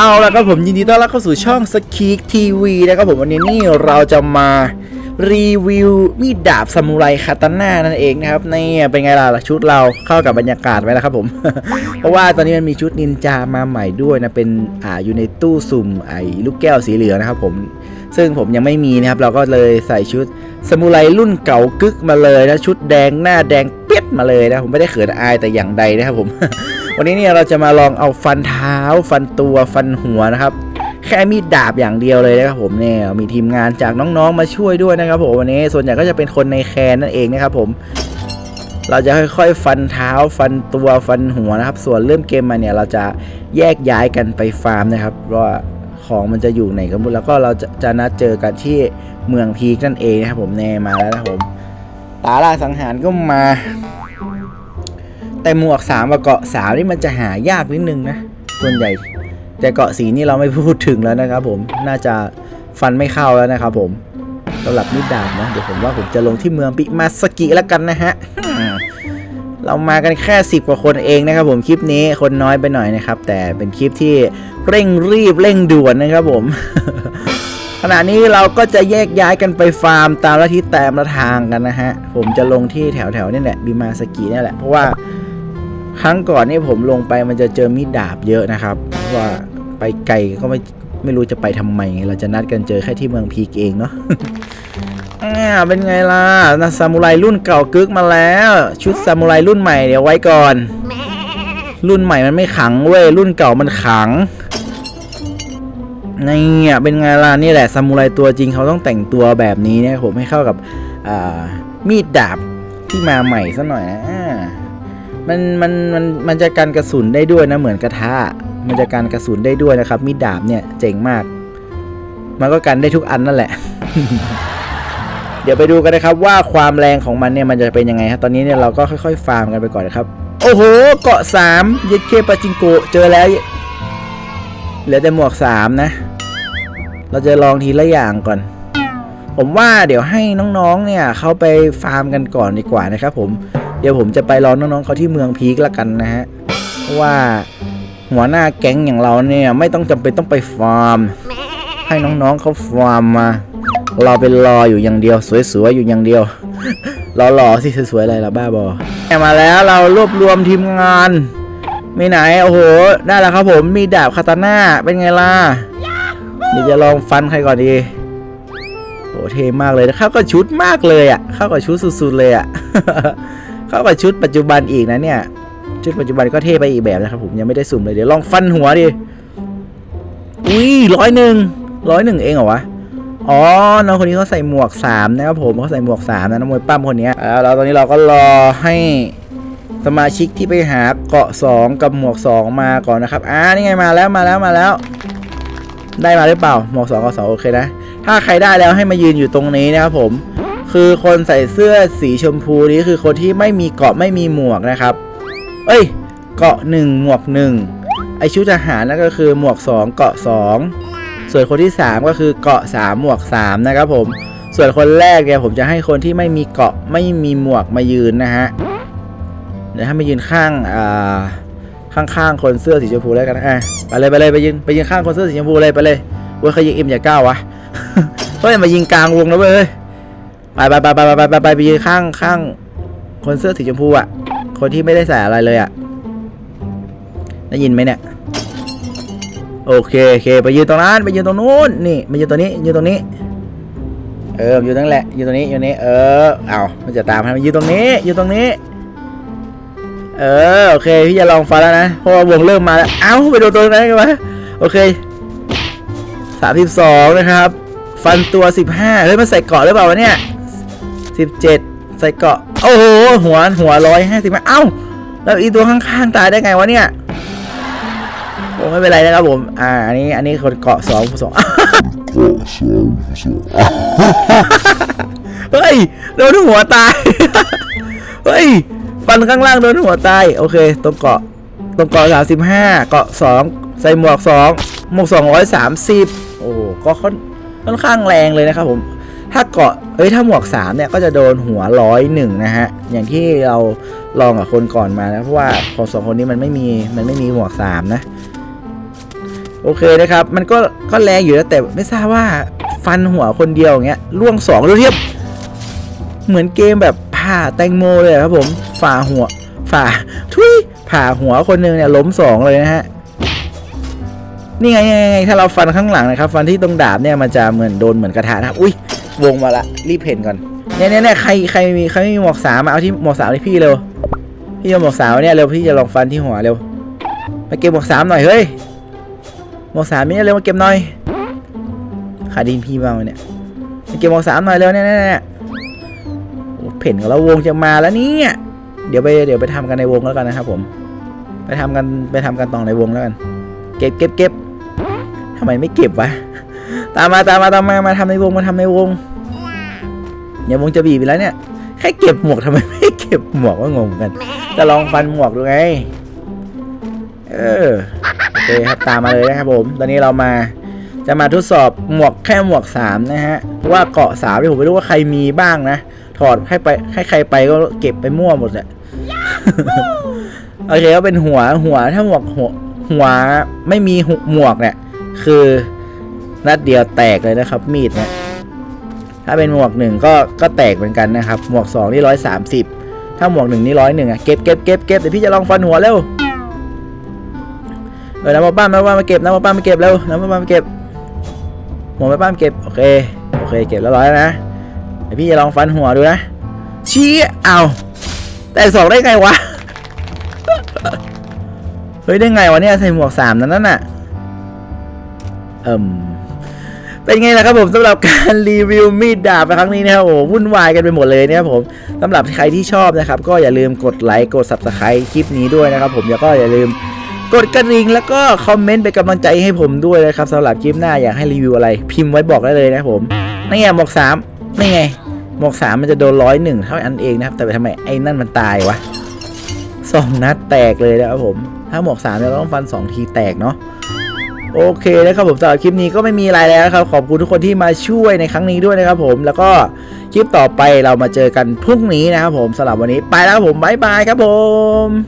เอาละครับผมยินดีต้อนรับเข้าสู่ช่องสกีกทีวีนะครับผมวันนี้นี่เราจะมารีวิวมีดดาบซามูไรคาตาน่านั่นเองนะครับนี่เป็นไงล่ะชุดเราเข้ากับบรรยากาศไว้แล้วครับผม เพราะว่าตอนนี้มันมีชุดนินจามาใหม่ด้วยนะเป็นอ่าอยู่ในตู้สุ่มไอ้ลูกแก้วสีเหลืองนะครับผมซึ่งผมยังไม่มีนะครับเราก็เลยใส่ชุดสมุไรรุ่นเก่ากึกมาเลยนะชุดแดงหน้าแดง ยดมาเลยนะผมไม่ได้เขินอายแต่อย่างใดนะครับผม วันนี้เนี่ยเราจะมาลองเอาฟันเท้า ฟันตัวฟันหัวนะครับ แค่มีดดาบอย่างเดียวเลยนะครับผมเนี่ยมีทีมงานจากน้องๆมาช่วยด้วยนะครับผมวันนี้ส่วนใหญ่ก็จะเป็นคนในแคนนั่นเองนะครับผม เราจะค่อยๆ ฟันเท้า ฟันตัวฟันหัวนะครับ ส่วนเริ่มเกมมาเนี่ยเราจะแยกย้ายกันไปฟาร์มนะครับว่าของมันจะอยู่ไหนกันหมดแล้วก็เราจะจะนัดเจอกันที่เมืองพีกนั่นเองนะครับผมแน่มาแล้วนะครับผม ตาล่าสังหารก็มา แต่หมวกสามกับเกาะสามนี่มันจะหายากนิดนึงนะส่วนใหญ่ แต่เกาะสีนี่เราไม่พูดถึงแล้วนะครับผมน่าจะฟันไม่เข้าแล้วนะครับผมสำหรับมิดดาบนะเดี๋ยวผมว่าผมจะลงที่เมืองปิมาสกิแล้วกันนะฮะเรามากันแค่สิบกว่าคนเองนะครับผมคลิปนี้คนน้อยไปหน่อยนะครับ แต่เป็นคลิปที่เร่งรีบเร่งด่วนนะครับผม ขณะนี้เราก็จะแยกย้ายกันไปฟาร์มตามละทิศแตมละทางกันนะฮะ ผมจะลงที่แถวแถวๆนี่แหละบิมาสกินี่แหละ เพราะว่าครั้งก่อนนี่ผมลงไปมันจะเจอมีดดาบเยอะนะครับเพราะว่าไปไกลก็ไม่ไม่รู้จะไปทำไมเราจะนัดกันเจอแค่ที่เมืองพีกเองเนาะอ่าเป็นไงล่ะนะซามูไรรุ่นเก่ากึกมาแล้ว ชุดซามูไรรุ่นใหม่เดี๋ยวไว้ก่อน รุ่นใหม่มันไม่ขังเว้ยรุ่นเก่ามันขัง นี่เป็นไงล่ะนี่แหละซามูไรตัวจริงเขาต้องแต่งตัวแบบนี้เนี่ยผมให้เข้ากับมีดดาบที่มาใหม่ซะหน่อยนะมันมันมันมันจะกันกระสุนได้ด้วยนะเหมือนกระทะมันจะกันกระสุนได้ด้วยนะครับมีดดาบเนี่ยเจ๋งมาก มันก็กันได้ทุกอันนั่นแหละ เดี๋ยวไปดูกันนะครับว่าความแรงของมันเนี่ยมันจะเป็นยังไงครับตอนนี้เนี่ยเราก็ค่อยๆ ฟาร์มกันไปก่อนนะครับ โอ้โห เกาะสามเยดเคปาจิงโกเจอแล้วเหลือแต่หมวกสามนะ เราจะลองทีละอย่างก่อน ผมว่าเดี๋ยวให้น้องๆ เนี่ยเขาไปฟาร์มกันก่อนดีกว่านะครับผม เดี๋ยวผมจะไปรอน้องๆเขาที่เมืองพีคละกันนะฮะว่าหัวหน้าแก๊งอย่างเราเนี่ยไม่ต้องจำเป็นต้องไปฟาร์ม ให้น้องๆเขาฟาร์มมา เราเป็นรออยู่อย่างเดียว สวยๆอยู่อย่างเดียวรอหล่อสิสวยๆอะไรล่ะบ้าบอมาแล้วเรารวบรวมทีมงานมีไหนโอ้โหได้แล้วครับผมมีดาบคาตาน่าเป็นไงล่ะ เดี๋ยวจะลองฟันใครก่อนดีโอ้เท่มากเลยเข้ากับชุดมากเลยอะ เข้ากับชุดสุดๆเลยอะ เข้ากับชุดปัจจุบันอีกนะเนี่ย ชุดปัจจุบันก็เท่ไปอีกแบบนะครับผมยังไม่ได้สุ่มเลยเดี๋ยวลองฟันหัวดิ อุ้ยร้อยหนึ่งร้อยหนึ่งเองเหรอวะ อ๋อ น้องคนนี้เขาใส่หมวกสามนะครับผมเขาใส่หมวกสามนะน้องมวยปั้มคนนี้แล้วเราตอนนี้เราก็รอให้สมาชิกที่ไปหาเกาะสองกับหมวกสองมาก่อนนะครับ อ่า นี่ไงมาแล้วมาแล้วมาแล้ว ได้มาหรือเปล่าหมวกสองกับสองโอเคนะ ถ้าใครได้แล้วให้มายืนอยู่ตรงนี้นะครับผม คือคนใส่เสื้อสีชมพูนี้คือคนที่ไม่มีเกาะไม่มีหมวกนะครับ เอ้ย เกาะหนึ่งหมวกหนึ่งไอชุดทหารนั่นก็คือหมวกสองเกาะสองส่วนคนที่สามก็คือเกาะสามหมวกสามนะครับผม ส่วนคนแรกเนี่ยผมจะให้คนที่ไม่มีเกาะไม่มีหมวกมายืนนะฮะเดี๋ยวให้มายืนข้างอ่า ข้างๆคนเสื้อสีชมพูแล้วกันนะอะไปเลยไปเลยไปยืนไปยืนข้างคนเสื้อสีชมพูเลยไปเลยเว้ยเขายิงเอ็มอย่าก้าววะเฮ้ยมายิงกลางวงแล้วเว้ยไปไปไปไปไปไปไปไปยืนข้างข้างคนเสื้อสีชมพูอะ คนที่ไม่ได้ใส่อะไรเลยอะได้ยินไหมเนี่ยโอเคโอเค ไปยืนตรงนั้นไปยืนตรงนู้นนี่มายืนตรงนี้ยืนตรงนี้ เอออยู่ตรงนั้นแหละยืนตรงนี้อยู่นี้ เออเอามันจะตามให้มันยืนตรงนี้ยืนตรงนี้ เออโอเคพี่จะลองฟันแล้วนะเพราะว่าวงเริ่มมาแล้วเอ้าไปโดนตัวนั้นกันวะโอเคสามสิบสองนะครับ ฟันตัวสิบห้าเฮ้ยมันใส่เกาะหรือเปล่าวะเนี่ยสิบเจ็ดใส่เกาะโอ้โหหัวหัวร้อยห้าสิบเอ้าแล้วอีตัวข้างๆตายได้ไงวะเนี่ยโอ้ไม่เป็นไรนะครับผม อ่าอันนี้อันนี้คนเกาะสองสองเฮ้ยโดนหัวตายเฮ้ย ฟันข้างล่างโดนหัวตาย โอเค ตรงเกาะ ตรงเกาะสามสิบห้าเกาะสองใส่หมวกสองหมวกสองร้อยสามสิบโอ้ก็ค่อนค่อนข้างแรงเลยนะครับผม ถ้าเกาะ เอ้ย ถ้าหมวกสามเนี่ยก็จะโดนหัวร้อยหนึ่งนะฮะ อย่างที่เราลองกับคนก่อนมานะ เพราะว่าคนสองคนนี้มันไม่มี มันไม่มีหมวกสามนะ โอเคนะครับ มันก็ ก็แรงอยู่แล้วแต่ไม่ทราบว่าฟันหัวคนเดียวอย่างเงี้ยล่วงสองดูเทียบ เหมือนเกมแบบ ผ่าแตงโมเลยครับผมฝ่าหัวฝ่าทุยผ่าหัวคนหนึ่งเนี่ยล้มสองเลยนะฮะนี่ไงไงไงถ้าเราฟันข้างหลังนะครับ ฟันที่ตรงดาบเนี่ยมันจะเหมือนโดนเหมือนกระทะนะครับอุ้ยวงมาละรีบเห็นก่อนเนี่ยเนี่ยใครใครมีใครไม่มีหมวกสามมาเอาที่หมวกสามให้พี่เร็วพี่เอาหมวกสามเนี่ยเร็วพี่จะลองฟันที่หัวเร็วมาเก็บหมวกสามหน่อยเฮ้ยหมวกสามนี่เร็วมาเก็บหน่อยขาดินพี่มาเนี่ยมาเก็บหมวกสามหน่อยเร็วเนี่ยเนี่ย เพ่นกับเราวงจะมาแล้วเนี่ยเดี๋ยวไปเดี๋ยวไปทำกันในวงแล้วกันนะครับ ผม ไปทำกันไปทำกันต่อในวงแล้วกัน เก็บเก็บเก็บทำไมไม่เก็บวะตามมาตามมาตามมามาทำในวงมาทำในวงเนี่ยวงจะบีบไปแล้วเนี่ยแค่เก็บหมวกทำไมไม่เก็บหมวกว่างงกัน จะลองฟันหมวกดูไงเออโอเคครับตามมาเลยนะครับผม ตอนนี้เรามาจะมาทดสอบหมวกแค่หมวกสามนะฮะเพราะว่าเกาะสามที่ผมไม่รู้ว่าใครมีบ้างนะ ถอดให้ไปให้ใครไปก็เก็บไปมั่วหมดแหละโอเคก็เป็นหัวหัวถ้าหมวกหัวหัวไม่มีหุหมวกเนี่ย คือนัดเดียวแตกเลยนะครับ มีดเนี่ยถ้าเป็นหมวกหนึ่งก็ก็แตกเหมือนกันนะครับ หมวกสองนี่ร้อยสามสิบถ้าหมวกหนึ่งนี่ร้อยหนึ่งอะเก็บเก็บเก็บเก็บเดี๋ยวพี่จะลองฟันหัวเร็วเออน้ำมาป้าน้ำมาป้ามาเก็บน้ำมาป้ามาเก็บเร็วน้ำมาป้ามาเก็บหมวกมาป้ามาเก็บโอเคโอเค เก็บแล้วร้อยแล้วนะเดี๋ยวพี่จะลองฟันหัวดูนะชี้เอาแตกสองได้ไงวะ เฮ้ยได้ไงวะเนี่ยใส่หมวกสามนั้นน่ะ เอิ่มเป็นไงล่ะครับผมสำหรับการรีวิวมีดดาบในครั้งนี้นะครับโอ้วุ่นวายกันไปหมดเลยเนะครับผมสำหรับใครที่ชอบนะครับ ก็อย่าลืมกดไลค์กด subscribe คลิปนี้ด้วยนะครับ ผมแล้วก็อย่าลืมกดกระดิ่งแล้วก็คอมเมนต์เป็นกำลังใจให้ผมด้วยนะครับสำหรับคลิปหน้าอยากให้รีวิวอะไร พิมพ์ไว้บอกได้เลยนะผมนี่ไงหมวกสาม นี่ไงหมวกสามมันจะโดนร้อยหนึ่งเท่านั้นเองนะครับ แต่ทำไมไอ้นั่นมันตายวะสองนัดแตกเลยนะครับผม ถ้าหมวกสามเนี่ยเราต้องฟันสองทีแตกเนาะโอเคนะครับผมสำหรับคลิปนี้ก็ไม่มีอะไรแล้วนะครับ ขอบคุณทุกคนที่มาช่วยในครั้งนี้ด้วยนะครับผมแล้วก็คลิปต่อไปเรามาเจอกันพรุ่งนี้นะครับผมสำหรับวันนี้ไปแล้วครับผมบ๊ายบายครับผม